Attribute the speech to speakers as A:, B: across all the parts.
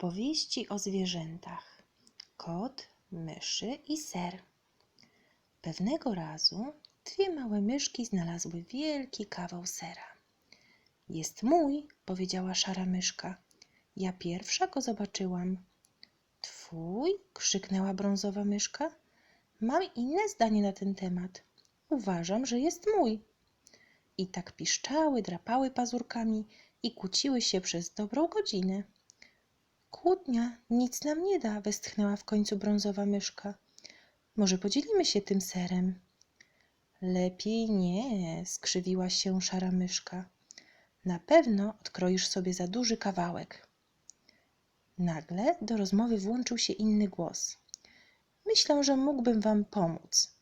A: Opowieści o zwierzętach. Kot, myszy i ser. Pewnego razu dwie małe myszki znalazły wielki kawał sera. Jest mój, powiedziała szara myszka. Ja pierwsza go zobaczyłam. Twój? krzyknęła brązowa myszka. Mam inne zdanie na ten temat. Uważam, że jest mój. I tak piszczały, drapały pazurkami i kłóciły się przez dobrą godzinę. Kłótnia nic nam nie da, westchnęła w końcu brązowa myszka. Może podzielimy się tym serem? Lepiej nie, skrzywiła się szara myszka. Na pewno odkroisz sobie za duży kawałek. Nagle do rozmowy włączył się inny głos. Myślę, że mógłbym wam pomóc.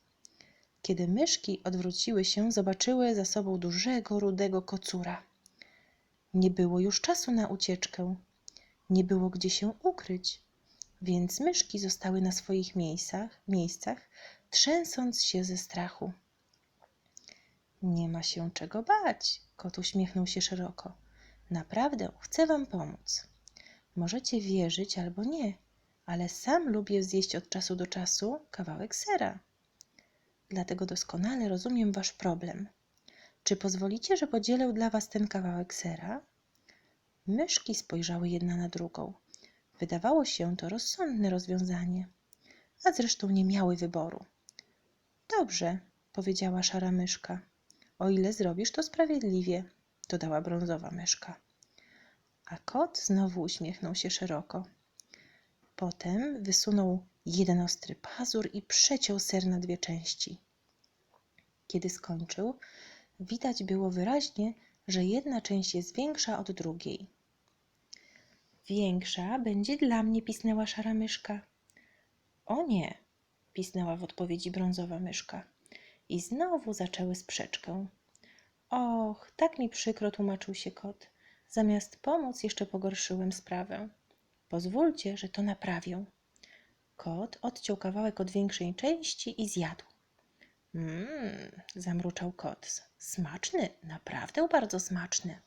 A: Kiedy myszki odwróciły się, zobaczyły za sobą dużego, rudego kocura. Nie było już czasu na ucieczkę. Nie było gdzie się ukryć, więc myszki zostały na swoich miejscach, miejscach trzęsąc się ze strachu. Nie ma się czego bać, kot uśmiechnął się szeroko. Naprawdę chcę wam pomóc. Możecie wierzyć albo nie, ale sam lubię zjeść od czasu do czasu kawałek sera. Dlatego doskonale rozumiem wasz problem. Czy pozwolicie, że podzielę dla was ten kawałek sera? Myszki spojrzały jedna na drugą. Wydawało się to rozsądne rozwiązanie, a zresztą nie miały wyboru. Dobrze, powiedziała szara myszka. O ile zrobisz to sprawiedliwie, dodała brązowa myszka. A kot znowu uśmiechnął się szeroko. Potem wysunął jeden ostry pazur i przeciął ser na dwie części. Kiedy skończył, widać było wyraźnie, że jedna część jest większa od drugiej. Większa będzie dla mnie, pisnęła szara myszka. O nie, pisnęła w odpowiedzi brązowa myszka. I znowu zaczęły sprzeczkę. Och, tak mi przykro, tłumaczył się kot. Zamiast pomóc, jeszcze pogorszyłem sprawę. Pozwólcie, że to naprawię. Kot odciął kawałek od większej części i zjadł. Mmm, zamruczał kot. Smaczny, naprawdę bardzo smaczny.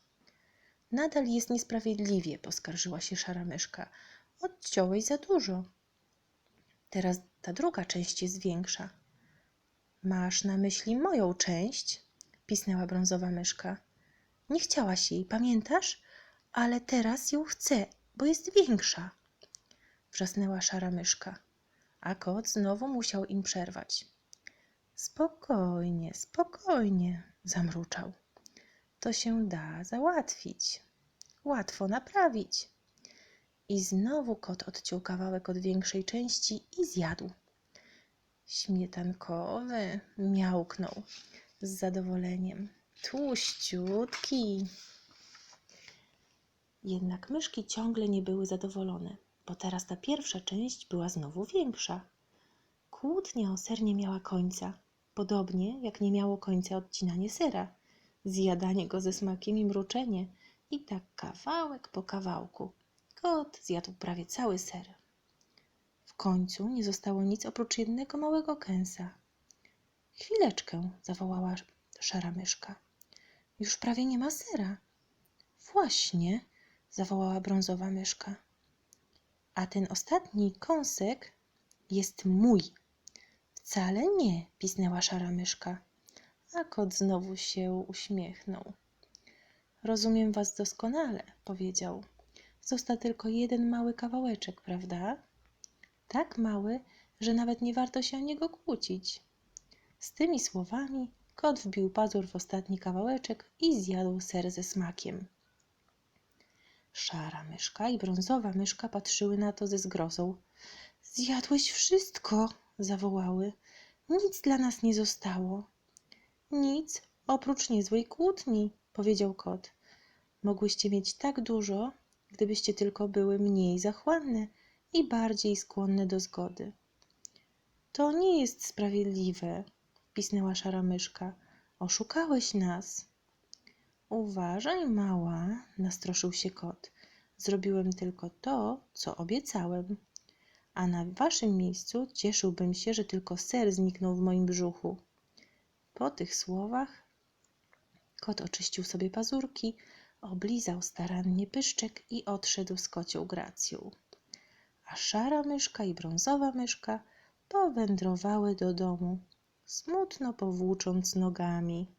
A: Nadal jest niesprawiedliwie, poskarżyła się szara myszka. Odciąłeś za dużo. Teraz ta druga część jest większa. Masz na myśli moją część? pisnęła brązowa myszka. Nie chciałaś jej, pamiętasz? Ale teraz ją chcę, bo jest większa. Wrzasnęła szara myszka, a kot znowu musiał im przerwać. Spokojnie, spokojnie, zamruczał. To się da załatwić. Łatwo naprawić. I znowu kot odciął kawałek od większej części i zjadł. Śmietankowy miałknął z zadowoleniem. Tłuściutki. Jednak myszki ciągle nie były zadowolone, bo teraz ta pierwsza część była znowu większa. Kłótnia o ser nie miała końca, podobnie jak nie miało końca odcinanie sera, zjadanie go ze smakiem i mruczenie i tak kawałek po kawałku. Kot zjadł prawie cały ser. W końcu nie zostało nic oprócz jednego małego kęsa. Chwileczkę, zawołała szara myszka. Już prawie nie ma sera. Właśnie, zawołała brązowa myszka. A ten ostatni kąsek jest mój. Wcale nie, pisnęła szara myszka. A kot znowu się uśmiechnął. Rozumiem was doskonale, powiedział. Został tylko jeden mały kawałeczek, prawda? Tak mały, że nawet nie warto się o niego kłócić. Z tymi słowami kot wbił pazur w ostatni kawałeczek i zjadł ser ze smakiem. Szara myszka i brązowa myszka patrzyły na to ze zgrozą. Zjadłeś wszystko, zawołały. Nic dla nas nie zostało. Nic oprócz niezłej kłótni, powiedział kot. Mogłyście mieć tak dużo, gdybyście tylko były mniej zachłanne i bardziej skłonne do zgody. To nie jest sprawiedliwe, pisnęła szara myszka. Oszukałeś nas. Uważaj, mała, nastroszył się kot. Zrobiłem tylko to, co obiecałem. A na waszym miejscu cieszyłbym się, że tylko ser zniknął w moim brzuchu. Po tych słowach kot oczyścił sobie pazurki, Oblizał starannie pyszczek i odszedł z kocią gracją. A szara myszka i brązowa myszka powędrowały do domu, smutno powłócząc nogami.